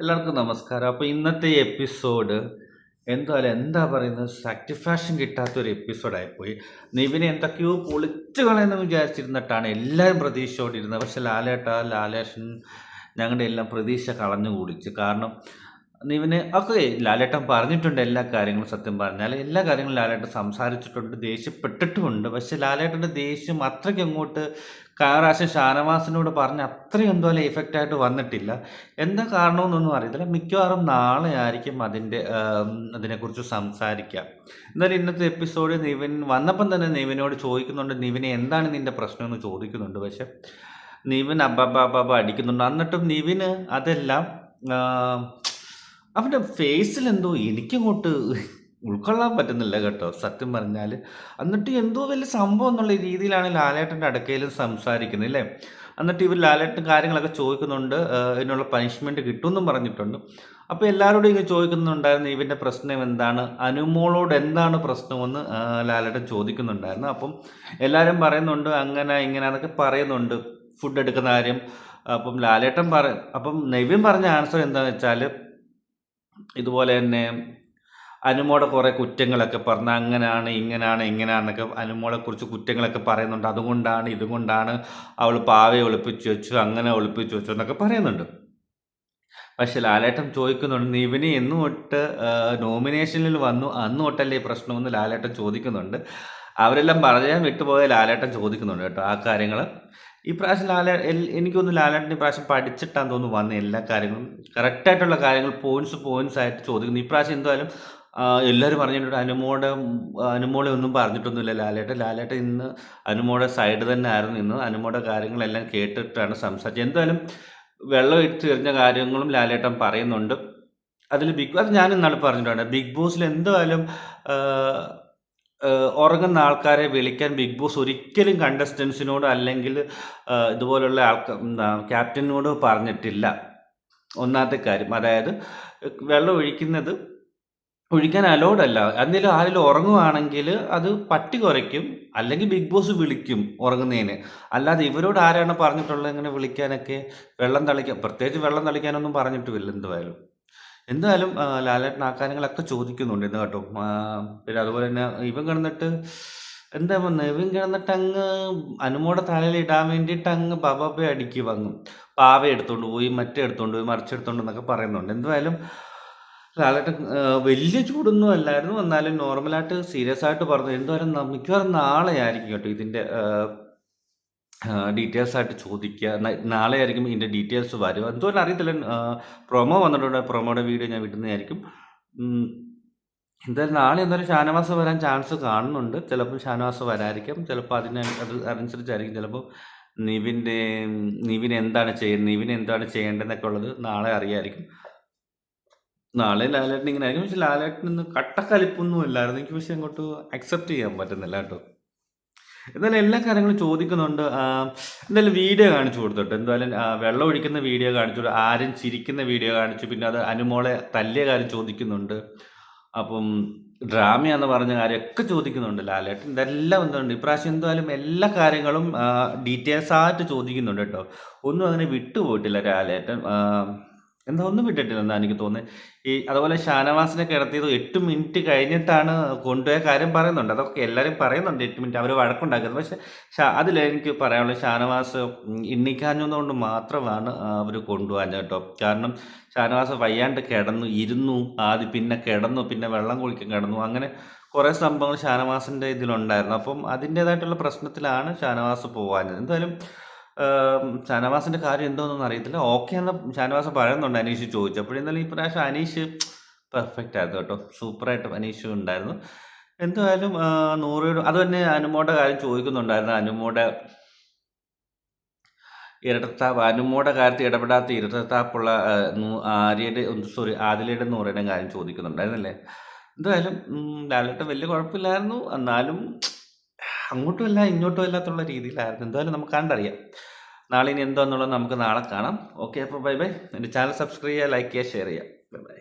എല്ലാവർക്കും നമസ്കാരം. അപ്പോൾ ഇന്നത്തെ എപ്പിസോഡ് എന്തായാലും എന്താ പറയുന്നത്? സാറ്റിസ്ഫാക്ഷൻ കിട്ടാത്തൊരു എപ്പിസോഡായിപ്പോയി. നിവിനെ എന്തൊക്കെയോ പൊളിച്ചു കളയെന്ന് വിചാരിച്ചിരുന്നിട്ടാണ് എല്ലാവരും പ്രതീക്ഷയോടിരുന്നത് പക്ഷെ ലാലേട്ട ലാലേഷൻ ഞങ്ങളുടെ എല്ലാം പ്രതീക്ഷ കളഞ്ഞു കുടിച്ചു. കാരണം നിവിന് ഒക്കെ ലാലേട്ടൻ പറഞ്ഞിട്ടുണ്ട് എല്ലാ കാര്യങ്ങളും സത്യം പറഞ്ഞാൽ എല്ലാ കാര്യങ്ങളും ലാലേട്ടൻ സംസാരിച്ചിട്ടുണ്ട് ദേഷ്യപ്പെട്ടിട്ടുമുണ്ട്. പക്ഷെ ലാലേട്ടന്റെ ദേഷ്യം അത്രയ്ക്ക് അങ്ങോട്ട് കാറാശൻ ഷാനവാസിനോട് പറഞ്ഞ അത്രയും എന്തോലെ ഇഫക്റ്റ് ആയിട്ട് വന്നിട്ടില്ല. എന്താ കാരണമെന്നൊന്നും അറിയത്തില്ല. മിക്കവാറും നാളെ ആയിരിക്കും അതിന്റെ അതിനെക്കുറിച്ച് സംസാരിക്കുക. എന്നാലും ഇന്നത്തെ എപ്പിസോഡ് നിവിൻ വന്നപ്പം തന്നെ നിവിനോട് ചോദിക്കുന്നുണ്ട് നിവിനെ എന്താണ് നിന്റെ പ്രശ്നം എന്ന് ചോദിക്കുന്നുണ്ട്. പക്ഷെ നിവിൻ അബ്ബാബ അബ്ബാബ അടിക്കുന്നുണ്ട്. എന്നിട്ടും നിവിന് അതെല്ലാം അവന്റെ ഫേസിൽ എന്തോ എനിക്കങ്ങോട്ട് ഉൾക്കൊള്ളാൻ പറ്റുന്നില്ല കേട്ടോ. സത്യം പറഞ്ഞാൽ എന്നിട്ട് എന്തോ വലിയ സംഭവം എന്നുള്ള രീതിയിലാണ് ലാലേട്ടന്റെ അടുക്കയിലും സംസാരിക്കുന്നത് അല്ലേ? എന്നിട്ട് ഇവർ ലാലേട്ടൻ കാര്യങ്ങളൊക്കെ ചോദിക്കുന്നുണ്ട്. ഇതിനുള്ള പനിഷ്മെന്റ് കിട്ടുമെന്നും പറഞ്ഞിട്ടുണ്ട്. അപ്പോൾ എല്ലാവരോടും ഇങ്ങനെ ചോദിക്കുന്നുണ്ടായിരുന്നു ഇവന്റെ പ്രശ്നം എന്താണ്? അനുമോളോട് എന്താണ് പ്രശ്നമെന്ന്? ലാലേട്ടൻ ചോദിക്കുന്നുണ്ടായിരുന്നു. അപ്പം എല്ലാവരും പറയുന്നുണ്ട് അങ്ങനെ ഇങ്ങനെ എന്നൊക്കെ പറയുന്നുണ്ട്. ഫുഡ് എടുക്കുന്ന കാര്യം. അപ്പം ലാലേട്ടൻ പറ അപ്പം നെവിൻ പറഞ്ഞ ആൻസർ എന്താണെന്ന് വെച്ചാൽ ഇതുപോലെ തന്നെ അനുമോടെ കുറേ കുറ്റങ്ങളൊക്കെ പറഞ്ഞ് അങ്ങനെയാണ് ഇങ്ങനെയാണ് ഇങ്ങനെയാണെന്നൊക്കെ അനുമോളെക്കുറിച്ച് കുറ്റങ്ങളൊക്കെ പറയുന്നുണ്ട്. അതുകൊണ്ടാണ് ഇതുകൊണ്ടാണ് അവൾ പാവയെ ഒളിപ്പിച്ച് വെച്ചു അങ്ങനെ ഒളിപ്പിച്ച് വെച്ചു എന്നൊക്കെ പറയുന്നുണ്ട്. പക്ഷെ ലാലേട്ടൻ ചോദിക്കുന്നുണ്ട് ഇവന് എന്നു തൊട്ട് നോമിനേഷനിൽ വന്നു അന്ന് തൊട്ടല്ലേ പ്രശ്നമെന്ന് ലാലേട്ടൻ ചോദിക്കുന്നുണ്ട്. അവരെല്ലാം പറയാൻ വിട്ടുപോയ ലാലേട്ടൻ ചോദിക്കുന്നുണ്ട് കേട്ടോ ആ കാര്യങ്ങൾ ഈ പ്രാവശ്യം ലാലേ എനിക്കൊന്ന് ലാലേട്ടൻ ഈ പ്രാവശ്യം പഠിച്ചിട്ടാന്ന് തോന്നുന്നു വന്ന എല്ലാ കാര്യങ്ങളും. കറക്റ്റായിട്ടുള്ള കാര്യങ്ങൾ പോയിന്റ്സ് പോയിന്റ്സ് ആയിട്ട് ചോദിക്കുന്നു. ഈ പ്രാവശ്യം എന്തായാലും എല്ലാവരും പറഞ്ഞിട്ടുണ്ട്. അനുമോടെ അനുമോളെ ഒന്നും പറഞ്ഞിട്ടൊന്നുമില്ല ലാലേട്ടൻ. ലാലേട്ടൻ ഇന്ന് അനുമോടെ സൈഡ് തന്നെ ആയിരുന്നു ഇന്ന്. അനുമോടെ കാര്യങ്ങളെല്ലാം കേട്ടിട്ടാണ് സംസാരിച്ചത്. എന്തായാലും വെള്ളം ഇട്ട് എറിഞ്ഞ കാര്യങ്ങളും ലാലേട്ടൻ പറയുന്നുണ്ട്. അതിൽ ബിഗ് അത് ഞാൻ ഇന്നാൾ പറഞ്ഞിട്ടുണ്ട്. ബിഗ് ബോസിൽ എന്തായാലും ഉറങ്ങുന്ന ആൾക്കാരെ വിളിക്കാൻ ബിഗ് ബോസ് ഒരിക്കലും കണ്ടസ്റ്റൻസിനോട് അല്ലെങ്കിൽ ഇതുപോലുള്ള ആൾക്കാർ ക്യാപ്റ്റനോട് പറഞ്ഞിട്ടില്ല. ഒന്നാമത്തെ കാര്യം. അതായത് വെള്ളം ഒഴിക്കുന്നത് ഒഴിക്കാൻ അലോഡ് അല്ല. എന്തെങ്കിലും ആരെങ്കിലും ഉറങ്ങുവാണെങ്കിൽ അത് പട്ടി കുറയ്ക്കും അല്ലെങ്കിൽ ബിഗ് ബോസ് വിളിക്കും ഉറങ്ങുന്നതിന്. അല്ലാതെ ഇവരോട് ആരാണ് പറഞ്ഞിട്ടുള്ളത് ഇങ്ങനെ വിളിക്കാനൊക്കെ വെള്ളം തളിക്കാൻ പ്രത്യേകിച്ച് വെള്ളം തളിക്കാനൊന്നും പറഞ്ഞിട്ടുമില്ല എന്തായാലും എന്തായാലും ലാലേട്ടൻ ആ കാര്യങ്ങളൊക്കെ ചോദിക്കുന്നുണ്ട് ഇന്ന് കേട്ടോ. പിന്നെ അതുപോലെ തന്നെ ഇവൻ കിടന്നിട്ട് എന്താ ഇവൻ കിടന്നിട്ട് അങ്ങ് അനുമോടെ തലയിൽ ഇടാൻ വേണ്ടിയിട്ട് അങ്ങ് ബബബ അടിക്കുക അങ്ങ് പാവ എടുത്തോണ്ട് പോയി മറ്റേ എടുത്തോണ്ട് പോയി മറിച്ചെടുത്തോണ്ട് എന്നൊക്കെ പറയുന്നുണ്ട്. എന്തായാലും ലാലേട്ടൻ വലിയ ചൂടൊന്നും അല്ലായിരുന്നു. എന്നാലും നോർമലായിട്ട് സീരിയസ് ആയിട്ട് പറഞ്ഞു. എന്തായാലും മിക്കവാറും നാളെ ആയിരിക്കും കേട്ടോ ഇതിന്റെ ഡീറ്റെയിൽസ് ആയിട്ട് ചോദിക്കുക നാളെ ആയിരിക്കും ഇതിന്റെ ഡീറ്റെയിൽസ് വരും എന്തോ അറിയത്തില്ല. പ്രൊമോ വന്നിട്ടുണ്ട്. പ്രൊമോയുടെ വീഡിയോ ഞാൻ വിടുന്നതായിരിക്കും എന്തായാലും നാളെ എന്തായാലും ഷാനവാസ് വരാൻ ചാൻസ് കാണുന്നുണ്ട്. ചിലപ്പോൾ ഷാനവാസ് വരായിരിക്കും ചിലപ്പോൾ അതിന് അത് അനുസരിച്ചായിരിക്കും. ചിലപ്പോൾ നിവിന്റെ നിവിൻ എന്താണ് ചെയ്യുന്നത് നിവിൻ എന്താണ് ചെയ്യേണ്ടതെന്നൊക്കെ ഉള്ളത് നാളെ അറിയായിരിക്കും. നാളെ ലാലേട്ടൻ ഇങ്ങനെ ആയിരിക്കും. പക്ഷെ ലാലേട്ടൻ കട്ടക്കലിപ്പൊന്നും ഇല്ലായിരുന്നു എനിക്ക് പക്ഷേ അങ്ങോട്ട് അക്സെപ്റ്റ് ചെയ്യാൻ പറ്റുന്നില്ല കേട്ടോ. എന്നാലും എല്ലാ കാര്യങ്ങളും ചോദിക്കുന്നുണ്ട്. എന്തായാലും വീഡിയോ കാണിച്ചു കൊടുത്തോട്ടെ എന്തായാലും വെള്ളം ഒഴിക്കുന്ന വീഡിയോ കാണിച്ചു. ആരും ചിരിക്കുന്ന വീഡിയോ കാണിച്ചു. പിന്നെ അത് അനുമോളെ തല്ലിയ കാര്യം ചോദിക്കുന്നുണ്ട്. അപ്പം ഡ്രാമയാന്ന് പറഞ്ഞ കാര്യമൊക്കെ ചോദിക്കുന്നുണ്ട് ലാലേട്ടൻ. ഇതെല്ലാം എന്തുണ്ട് ഇപ്രാവശ്യം എന്തായാലും എല്ലാ കാര്യങ്ങളും ഡീറ്റെയിൽസ് ആയിട്ട് ചോദിക്കുന്നുണ്ട് കേട്ടോ. ഒന്നും അങ്ങനെ വിട്ടുപോയിട്ടില്ല ലാലേട്ടൻ. എന്താ ഒന്നും വിട്ടിട്ടില്ല എന്താ എനിക്ക് തോന്നുന്നത് ഈ അതുപോലെ ഷാനവാസിനെ കിടത്തിയത് എട്ട് മിനിറ്റ് കഴിഞ്ഞിട്ടാണ് കൊണ്ടുപോയ കാര്യം പറയുന്നുണ്ട്. അതൊക്കെ എല്ലാവരും പറയുന്നുണ്ട് എട്ട് മിനിറ്റ് അവർ വഴക്കുണ്ടാക്കുന്നത്. പക്ഷെ അതിൽ എനിക്ക് പറയാനുള്ളത് ഷാനവാസ് എണ്ണിക്കാഞ്ഞതുകൊണ്ട് മാത്രമാണ് അവർ കൊണ്ടുപോകാൻ കേട്ടോ. കാരണം ഷാനവാസ് വയ്യാണ്ട് കിടന്നു ഇരുന്നു. ആദ്യം പിന്നെ കിടന്നു പിന്നെ വെള്ളം കുളിക്കാൻ കിടന്നു. അങ്ങനെ കുറേ സംഭവങ്ങൾ ഷാനവാസിന്റെ ഇതിലുണ്ടായിരുന്നു. അപ്പം അതിന്റേതായിട്ടുള്ള പ്രശ്നത്തിലാണ് ഷാനവാസ് പോകാഞ്ഞത്. എന്തായാലും ഷാനവാസിന്റെ കാര്യം എന്തോന്നൊന്നും അറിയത്തില്ല. ഓക്കെ എന്ന് ഷാനവാസ് പറയുന്നുണ്ട് അനീഷ് ചോദിച്ചപ്പോഴെന്നാലും ഇപ്രാവശ്യം അനീഷ് പെർഫെക്റ്റ് ആയിരുന്നു കേട്ടോ. സൂപ്പറായിട്ട് അനീഷ് ഉണ്ടായിരുന്നു. എന്തായാലും നൂറ് അത് തന്നെ അനുമോടെ കാര്യം ചോദിക്കുന്നുണ്ടായിരുന്നു. അനുമോടെ ഇരട്ടത്താപ്പ് അനുമോടെ കാര്യത്തിൽ ഇടപെടാത്ത ഇരട്ടത്താപ്പുള്ള ആര്യയുടെ സോറി ആദിലയുടെ നൂറയുടെ കാര്യം ചോദിക്കുന്നുണ്ടായിരുന്നല്ലേ? എന്തായാലും ലാലേട്ടൻ വലിയ കുഴപ്പമില്ലായിരുന്നു. എന്നാലും അങ്ങോട്ടും അല്ല ഇങ്ങോട്ടും അല്ലാത്തുള്ള രീതിയിലായിരുന്നു. എന്തായാലും നമുക്ക് കണ്ടറിയാം. നാളെ ഇനി എന്തോ എന്നുള്ളത് നമുക്ക് നാളെ കാണാം. ഓക്കെ അപ്പോൾ ബൈ ബൈ എന്റെ ചാനൽ സബ്സ്ക്രൈബ് ചെയ്യുക ലൈക്ക് ചെയ്യുക ഷെയർ ചെയ്യുക. Bye bye